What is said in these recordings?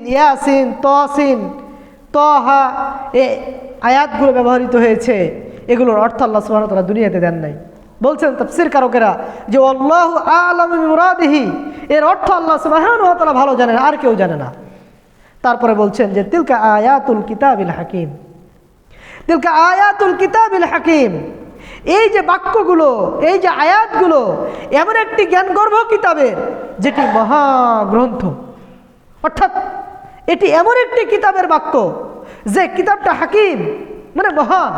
ইয়াসিন, তসিন, তহা এ আয়াতগুলো ব্যবহৃত হয়েছে। এগুলোর অর্থ আল্লাহ ওয়া তাআলা দুনিয়াতে দেন নাই। বলছেন তাফসীর কারকেরা যে, আল্লাহ আলাম মুরাদিহি এর অর্থ আল্লাহ সুবহানাহু ওয়া তাআলা ভালো জানেন, আর কেউ জানে না। তারপরে বলছেন যে, তিলকা আয়াতুল কিতাবিল হাকিম। তিলকা আয়াতুল কিতাবিল হাকিম। এই যে বাক্যগুলো, এই যে আয়াতগুলো, এমন একটি জ্ঞান জ্ঞানগর্ভ কিতাবের, যেটি মহাগ্রন্থ। অর্থাৎ এটি এমন একটি কিতাবের বাক্য যে কিতাবটা হাকিম মানে মহান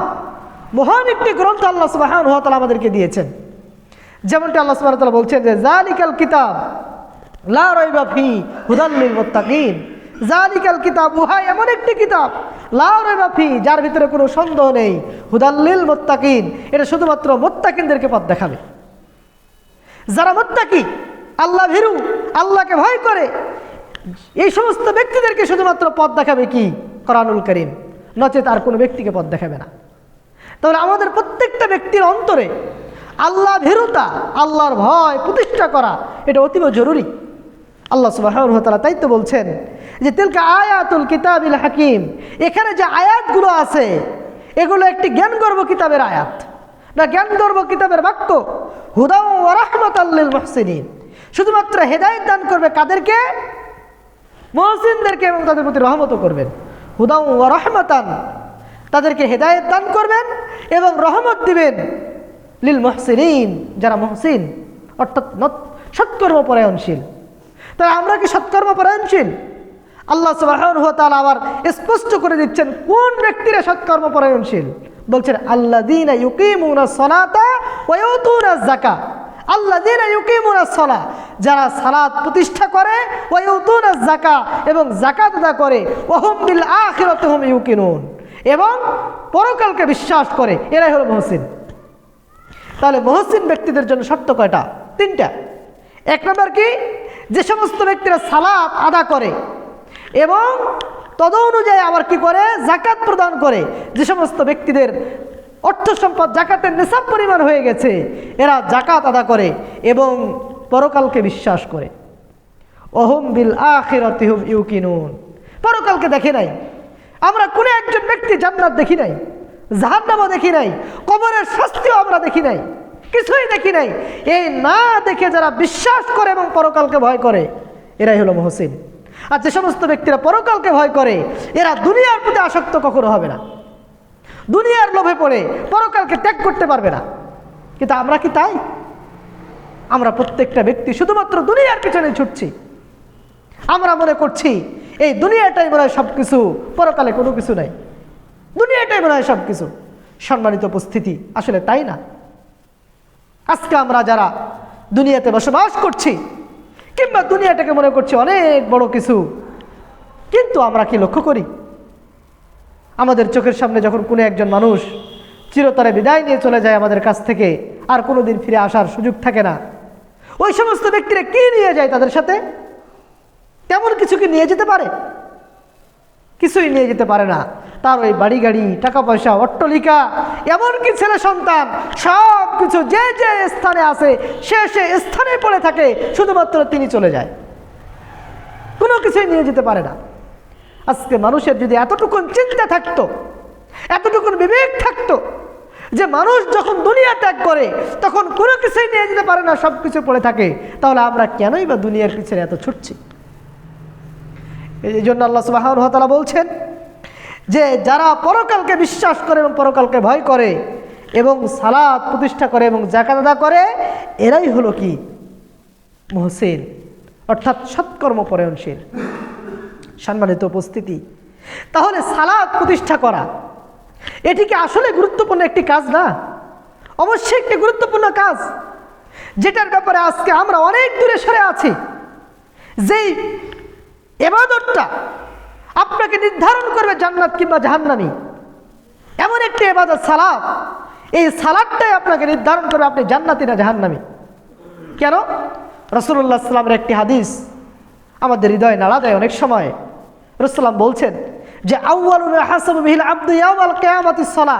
মহান একটি গ্রন্থ আল্লাহ সুবাহান তালা আমাদেরকে দিয়েছেন। যেমনটা আল্লাহ সুবাহ তালা বলছেন যে জালিকাল কিতাব লা রইবা ফি হুদাল্লিল মুত্তাকিন। জালিকাল কিতাব উহা এমন একটি কিতাব, লা রইবা ফি, যার ভিতরে কোনো সন্দেহ নেই। হুদাল্লিল মুত্তাকিন, এটা শুধুমাত্র মোত্তাকিনদেরকে পথ দেখাবে। যারা মোত্তাকি, আল্লাহ ভীরু, আল্লাহকে ভয় করে এই সমস্ত ব্যক্তিদেরকে শুধুমাত্র পথ দেখাবে কি? করানুল করিম। নচেত আর কোনো ব্যক্তিকে পথ দেখাবে না। তাহলে আমাদের প্রত্যেকটা ব্যক্তির অন্তরে আল্লাহ ভীরুতা আল্লাহর ভয় প্রতিষ্ঠা করা, এটা অতীব জরুরি। আল্লাহ সুবাহতালা তাই তো বলছেন যে, তিলকা আয়াতুল কিতাবিল হাকিম এখানে যে আয়াতগুলো আছে, এগুলো একটি জ্ঞানগর্ভ কিতাবের আয়াত। না, জ্ঞানগর্ভ কিতাবের বাক্য হুদাউ রহমত আল্লিল মহসিন শুধুমাত্র হেদায়ত দান করবে কাদেরকে? মহসিনদেরকে এবং তাদের প্রতি রহমতও করবেন। হুদাউ রহমতান তাদেরকে হেদায়ত দান করবেন এবং রহমত দিবেন লিল মহসিন যারা মহসিন, অর্থাৎ সৎকর্ম পরায়ণশীল তাই আমরা কি সৎকর্ম পরায়ণশীল আল্লাহ সুবাহতাল আবার স্পষ্ট করে দিচ্ছেন, কোন ব্যক্তিরা সৎকর্ম পরায়ণশীল বলছেন আল্লাহ দিন ইউকিমুনা ওয়ুতুনা জাকা আল্লাহ সলা যারা সালাদ প্রতিষ্ঠা করে ওয়ুতুনা জাকা এবং জাকাত আদা করে, ওহম বিল আখিরাতুহুম ইউকিনুন। এবং পরকালকে বিশ্বাস করে, এরাই হলো মহসিন। তাহলে মহসিন ব্যক্তিদের জন্য শর্ত কয়টা? তিনটা। এক নম্বর কি? যে সমস্ত ব্যক্তিরা সালাত আদা করে, এবং তদ অনুযায়ী আবার কি করে? জাকাত প্রদান করে। যে সমস্ত ব্যক্তিদের অর্থ সম্পদ জাকাতের নেশাব পরিমাণ হয়ে গেছে। এরা জাকাত আদা করে এবং পরকালকে বিশ্বাস করে। অহম বিল আখিরাতিহুম ইউকিনুন। পরকালকে দেখে নাই। আমরা কোনো একজন ব্যক্তি জান্নাত দেখি নাই, জাহান্নামও দেখি নাই, কবরের শাস্তিও আমরা দেখি নাই, কিছুই দেখি নাই। এই না দেখে যারা বিশ্বাস করে এবং পরকালকে ভয় করে, এরাই হলো মহসিন। আর যে সমস্ত ব্যক্তিরা পরকালকে ভয় করে, এরা দুনিয়ার প্রতি আসক্ত কখনো হবে না। দুনিয়ার লোভে পড়ে পরকালকে ত্যাগ করতে পারবে না। কিন্তু আমরা কি তাই? আমরা প্রত্যেকটা ব্যক্তি শুধুমাত্র দুনিয়ার পিছনে ছুটছি। আমরা মনে করছি, এই দুনিয়াটাই মনে হয় সব কিছু পরকালে কোনো কিছু নাই। দুনিয়াটাই মনে হয় সব কিছু সম্মানিত উপস্থিতি, আসলে তাই না? আজকে আমরা যারা দুনিয়াতে বসবাস করছি, কিংবা দুনিয়াটাকে মনে করছি অনেক বড় কিছু, কিন্তু আমরা কি লক্ষ্য করি? আমাদের চোখের সামনে যখন কোনো একজন মানুষ চিরতরে বিদায় নিয়ে চলে যায় আমাদের কাছ থেকে, আর কোনো দিন ফিরে আসার সুযোগ থাকে না। ওই সমস্ত ব্যক্তিরা কি নিয়ে যায় তাদের সাথে? তেমন কিছু কি নিয়ে যেতে পারে? কিছুই নিয়ে যেতে পারে না। তার ওই বাড়ি গাড়ি, টাকা পয়সা, অট্টলিকা, এমনকি ছেলে সন্তান, সব কিছু যে যে স্থানে আছে, সে সে স্থানে পড়ে থাকে, শুধুমাত্র তিনি চলে যায়। কোনো কিছুই নিয়ে যেতে পারে না। আজকে মানুষের যদি এতটুকুন চিন্তা থাকতো, এতটুকুন বিবেক থাকতো, যে মানুষ যখন দুনিয়া ত্যাগ করে, তখন কোনো কিছুই নিয়ে যেতে পারে না সব কিছু পড়ে থাকে, তাহলে আমরা কেনই বা দুনিয়ার পিছনে এত ছুটছি? এই জন্য আল্লাহ সুবাহতালা বলছেন যে, যারা পরকালকে বিশ্বাস করে এবং পরকালকে ভয় করে এবং সালাদ প্রতিষ্ঠা করে এবং জাকাত করে, এরাই হলো কি? মহসিন, অর্থাৎ সৎকর্ম পরায়ণশীল সম্মানিত উপস্থিতি। তাহলে সালাদ প্রতিষ্ঠা করা, এটি কি আসলে গুরুত্বপূর্ণ একটি কাজ না? অবশ্যই একটি গুরুত্বপূর্ণ কাজ, যেটার ব্যাপারে আজকে আমরা অনেক দূরে সরে আছি। যেই এবাদতটা আপনাকে নির্ধারণ করবে জান্নাত কিংবা জাহান্নামি, এমন একটি এবাদত সালাদ এই সালাদটাই আপনাকে নির্ধারণ করবে আপনি জান্নাতি না জাহান্নামি। কেন? রসুল্লাহ সাল্লামের একটি হাদিস আমাদের হৃদয় নাড়া দেয় অনেক সময়। রসুল্লাম বলছেন যে সলা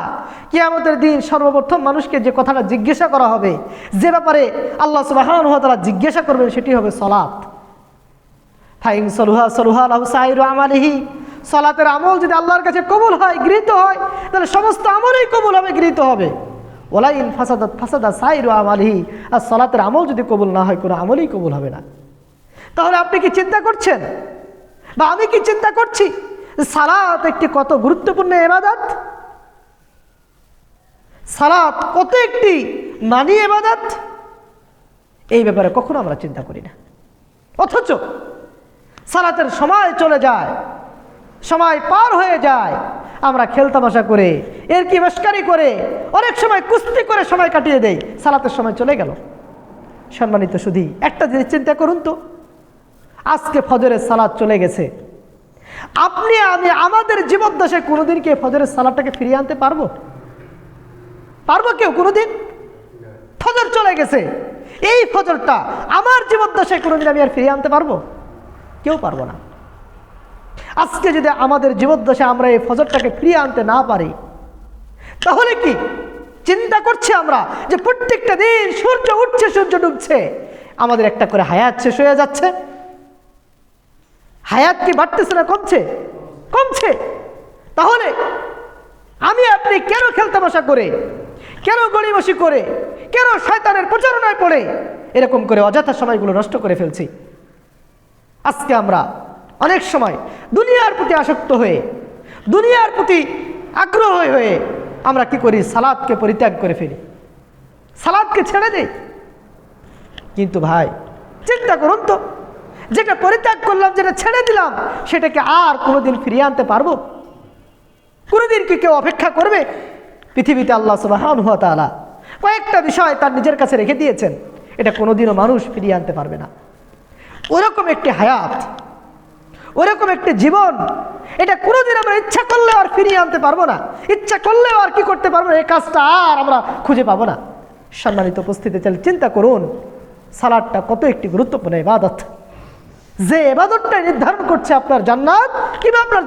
কেয়ামতের দিন সর্বপ্রথম মানুষকে যে কথাটা জিজ্ঞাসা করা হবে, যে ব্যাপারে আল্লাহ সুবাহ জিজ্ঞাসা করবেন সেটি হবে সলাৎ। ফাইং সলুহা সলুহা লাহু সাইরু আমালিহি, সলাতের আমল যদি আল্লাহর কাছে কবুল হয়, গৃহীত হয়, তাহলে সমস্ত আমলই কবুল হবে, গৃহীত হবে। ওলাইন ফাসাদাত ফাসাদা সাইরু আমালিহি, আর সলাতের আমল যদি কবুল না হয়, কোনো আমলই কবুল হবে না। তাহলে আপনি কি চিন্তা করছেন? বা আমি কি চিন্তা করছি? সালাত একটি কত গুরুত্বপূর্ণ এবাদত সালাত কত একটি মানি এবাদত এই ব্যাপারে কখনো আমরা চিন্তা করি না। অথচ সালাতের সময় চলে যায়, সময় পার হয়ে যায়, আমরা খেলতামাশা করে, এর কি মস্কারি করে, অনেক সময় কুস্তি করে সময় কাটিয়ে দেই, সালাতের সময় চলে গেল। সম্মানিত শুধু একটা জিনিস চিন্তা করুন তো। আজকে ফজরের সালাদ চলে গেছে। আপনি আমি আমাদের জীবদ্দশায় কোনোদিন কি ফজরের সালাদটাকে ফিরিয়ে আনতে পারব? পারব কেউ কোনোদিন? ফজর চলে গেছে। এই ফজরটা আমার জীবদ্দশায় কোনোদিন আমি আর ফিরিয়ে আনতে পারব? কেউ পারব না। আজকে যদি আমাদের জীবদ্দশায় আমরা এই ফজরটাকে ফিরিয়ে আনতে না পারি, তাহলে কি? চিন্তা করছি আমরা যে প্রত্যেকটা দিন সূর্য উঠছে, সূর্য ডুবছে। আমাদের একটা করে হায়াত শেষ হয়ে যাচ্ছে। হায়াত কি বাড়তেছে না কমছে? কমছে। তাহলে আমি আপনি কেন খেলতে বসা করে? কেন গড়িবসি করে? কেন শয়তানের প্রচারণায় পড়ে? এরকম করে অযথা সময়গুলো নষ্ট করে ফেলছি। আজকে আমরা অনেক সময় দুনিয়ার প্রতি আসক্ত হয়ে, দুনিয়ার প্রতি আগ্রহ হয়ে আমরা কি করি? সালাদকে পরিত্যাগ করে ফেলি। সালাদকে ছেড়ে দেই। কিন্তু ভাই, চিন্তা করুন তো। যেটা পরিত্যাগ করলাম, যেটা ছেড়ে দিলাম, সেটাকে আর কোনোদিন ফিরিয়ে আনতে পারব? কোনোদিন কি কেউ অপেক্ষা করবে? পৃথিবীতে আল্লাহ সুবাহ তাআলা কয়েকটা বিষয় তার নিজের কাছে রেখে দিয়েছেন। এটা কোনোদিনও মানুষ ফিরিয়ে আনতে পারবে না। ওরকম একটি হায়াত, ওরকম একটি জীবন, এটা কোনোদিন আমরা ইচ্ছা করলেও আর ফিরিয়ে আনতে পারব না। ইচ্ছা করলেও আর কি করতে পারব না, এই কাজটা আর আমরা খুঁজে পাবো না। সম্মানিত উপস্থিতি চাইলে চিন্তা করুন, সালাদটা কত একটি গুরুত্বপূর্ণ ইবাদত। যে এবাদতটা নির্ধারণ করছে আপনার জান্নাত কিংবা আপনার